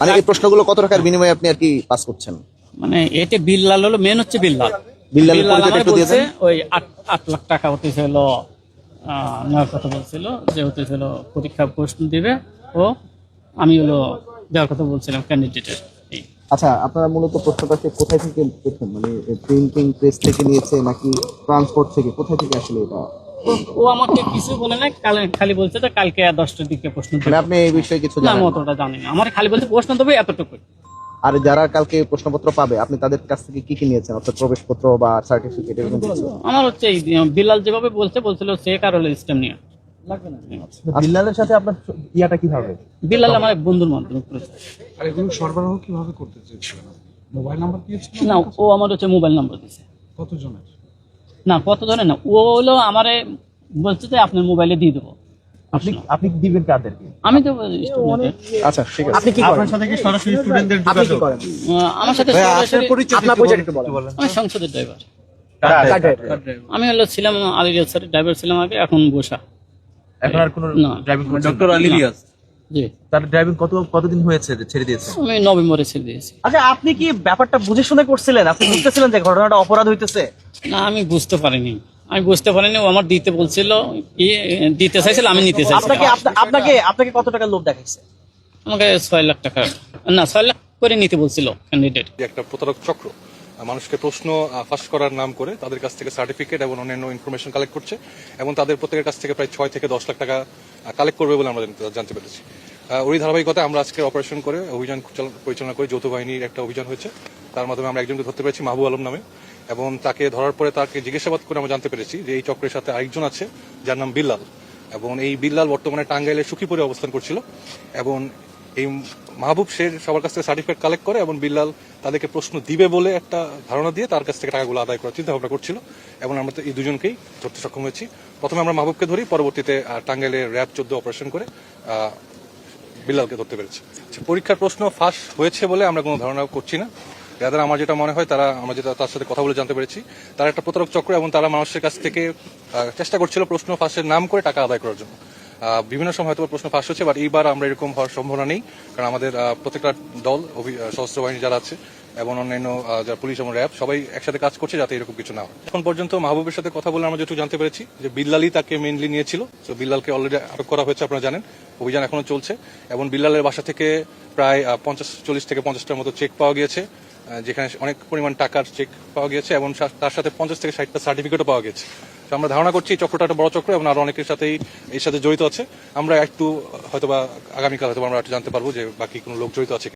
মানে এই প্রশ্নগুলো কত টাকার বিনিময়ে আপনি আর কি পাস করছেন? মানে এতে বিল্লাল হলো মেন হচ্ছে বিল্লাল বিল্লাল পরিচয়টা একটু দিয়ে দেন। ওই আট আট লাখ টাকা হতে ছিল নেওয়ার কথা বলছিল যে হতে ছিল পরীক্ষা প্রশ্ন দিবে ও আমি হলো দেওয়ার কথা বলছিলাম ক্যান্ডিডেটের আচ্ছা আপনারা মূলত প্রশ্নটা সে কোথায় থেকে পেয়েছেন মানে প্রিন্টিং প্রেস থেকে নিয়েছে নাকি ট্রান্সপোর্ট থেকে? কোথায় থেকে আসলে এটা? ও- ও আমাকে কিছু বলে না কাল- খালি বলছে যে কালকে দশটার দিকে প্রশ্ন মানে দেবে আপনি এই বিষয়ে কিছু জানেন আমি না? অতটা জানি না। আমার খালি বলছে প্রশ্ন দেবে এতটুকু আর যারা কালকে প্রশ্নপত্র পাবে আপনি তাদের কাছ থেকে কি কি নিয়েছেন? অর্থাৎ প্রবেশপত্র বা সার্টিফিকেট এরকম কিছু? আমার হচ্ছে এই বিল্লাল যেভাবে বলছে বলছিল সে কারও স্টেম নিয়ে। বিল্লালের সাথে আপনার ইয়াটা কীভাবে? বিল্লাল আমার বন্ধুর মাধ্যমে। আর এগুলো সরবরাহ কীভাবে করতে চেয়েছিলেন মোবাইল নাম্বার দিয়েছিল না ও আমার হচ্ছে মোবাইল নাম্বার দিছে কতজনের? না কত ধরে না ও হলো আমারে বলছে যে আপনার মোবাইলে দিয়ে দেবো। আপনি আপনি দিবেন কাদেরকে আমি তো আচ্ছা ঠিক আছে। আপনি কি আপনার সাথে কি সরাসরি স্টুডেন্টদের আপনি কি করেন? আমার সাথে সরাসরি আপনার পরিচয় একটু বলেন আমি সংসদের ড্রাইভার আমি হলো ছিলাম স্যারের ড্রাইভার ছিলাম আগে এখন বসা। এখন আর কোনো ড্রাইভিং ডক্টর আলিলিয়াস জি। তার ড্রাইভিং কত কতদিন হয়েছে ছেড়ে দিয়েছে? আমি নভেম্বরে ছেড়ে দিয়েছি। আচ্ছা আপনি কি ব্যাপারটা বুঝে শুনে করছিলেন? আপনি বুঝতেছিলেন যে ঘটনাটা অপরাধ হইতেছে? না আমি বুঝতে পারিনি। আমি বুঝতে পারিনি ও আমার দিতে বলছিল দিতে চাইছিল আমি নিতে আপনাকে আপনাকে আপনাকে কত টাকা লোভ দেখাইছে? আমাকে ছয় লাখ টাকা না ছয় লাখ করে নিতে বলছিল ক্যান্ডিডেট একটা প্রতারক চক্র মানুষকে প্রশ্ন ফাঁস করার নাম করে তাদের কাছ থেকে সার্টিফিকেট এবং অন্যান্য ইনফরমেশন কালেক্ট করছে এবং তাদের প্রত্যেকের কাছ থেকে প্রায় ছয় থেকে দশ লাখ টাকা কালেক্ট করবে বলে আমরা জানতে- পেরেছি। ওই ধারাবাহিকতায় আমরা আজকে অপারেশন করে অভিযান চাল- পরিচালনা করে যৌথ বাহিনীর একটা অভিযান হয়েছে। তার মাধ্যমে আমরা একজনকে ধরতে পেরেছি মাহবুব আলম নামে। এবং তাকে ধরার পরে তাকে জিজ্ঞাসাবাদ করে আমরা জানতে পেরেছি যে এই চক্রের সাথে আরেকজন আছে যার নাম বিল্লাল। এবং এই বিল্লাল বর্তমানে টাঙ্গাইলের সুখীপুরে অবস্থান করছিল। এবং এই মাহবুব শের সবার কাছ থেকে সার্টিফিকেট কালেক্ট করে এবং বিল্লাল তাদেরকে প্রশ্ন দিবে বলে একটা ধারণা দিয়ে তার কাছ থেকে টাকাগুলো আদায় করার চিন্তা ভাবনা করছিল। এবং আমরা এই দুজনকেই ধরতে সক্ষম হয়েছি। প্রথমে আমরা মাহবুবকে ধরি পরবর্তীতে আহ, টাঙ্গাইলের র্যাব চোদ্দ অপারেশন করে বিল্লালকে ধরতে পেরেছি। আচ্ছা, পরীক্ষার প্রশ্ন ফাঁস হয়েছে বলে আমরা কোনো ধারণা করছি না। যাদের আমার যেটা মনে হয়, তারা আমরা যেটা তার সাথে কথা বলে জানতে পেরেছি। তারা একটা প্রতারক চক্র এবং তারা মানুষের কাছ থেকে চেষ্টা করছিল প্রশ্ন ফাঁসের নাম করে টাকা আদায় করার জন্য। বিভিন্ন সময় হয়তো প্রশ্ন ফাঁস হচ্ছে বাট এইবার আমরা এরকম হওয়ার সম্ভাবনা নেই, কারণ আমাদের প্রত্যেকটা দল সশস্ত্র বাহিনী যারা আছে, এবং অন্যান্য যারা পুলিশ এবং র্যাব, সবাই একসাথে কাজ করছে যাতে এরকম কিছু না হয়। এখন পর্যন্ত মাহবুবের সাথে কথা বলে আমরা যেটুকু জানতে পেরেছি, যে বিল্লালই তাকে মেনলি নিয়েছিল। তো বিল্লালকে অলরেডি আটক করা হয়েছে, আপনারা জানেন, অভিযান এখনও চলছে। এবং বিল্লালের বাসা থেকে প্রায় পঞ্চাশ, চল্লিশ থেকে পঞ্চাশটার মতো চেক পাওয়া গিয়েছে। যেখানে অনেক পরিমাণ টাকার চেক পাওয়া গেছে এবং তার সাথে পঞ্চাশ থেকে ষাটটা সার্টিফিকেটও পাওয়া গেছে তো আমরা ধারণা করছি এই চক্রটা একটা বড় চক্র এবং আরও অনেকের সাথেই এর সাথে জড়িত আছে আমরা একটু, হয়তোবা আগামীকাল হয়তো আমরা একটু জানতে পারব যে বাকি কোনো লোক জড়িত আছে।